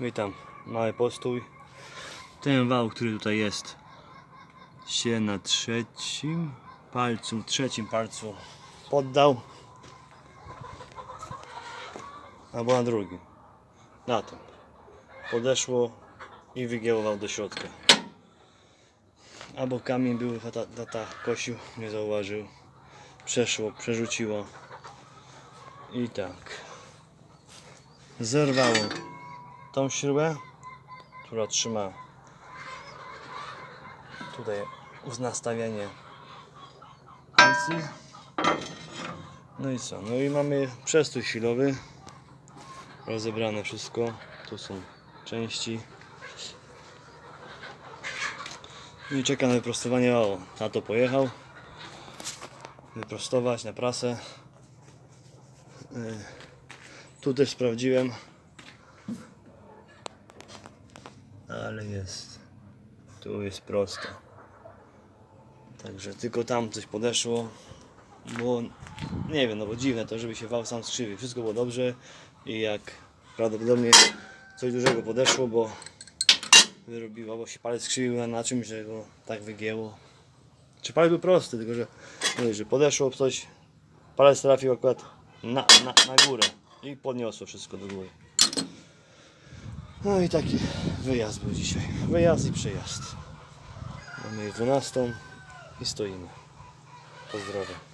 Witam, mały postój. Ten wał, który tutaj jest, się na trzecim palcu, trzecim palcu poddał. Albo na drugim. Na tym. Podeszło i wygięło wał do środka. Albo kamień był, tata, tata kosił, nie zauważył. Przeszło, przerzuciło. I tak. Zerwało tą śrubę, która trzyma tutaj nastawianie palcy. No i co? No i mamy przestój silowy. Rozebrane wszystko. Tu są części. No i czeka na wyprostowanie wału. Tato pojechał wyprostować na prasę. Y, Tu też sprawdziłem. Ale jest. Tu jest prosto. Także tylko tam coś podeszło. Było, nie wiem, no bo dziwne to, żeby się wał sam skrzywił. Wszystko było dobrze i jak prawdopodobnie coś dużego podeszło, bo wyrobiło, bo się palec skrzywił na, czymś, że go tak wygięło. Czy palec był prosty, tylko że, mówię, że podeszło coś, palec trafił akurat na, na, na górę i podniosło wszystko do góry. No i taki wyjazd był dzisiaj. Wyjazd i przyjazd. Mamy 12 i stoimy. Pozdrawiam.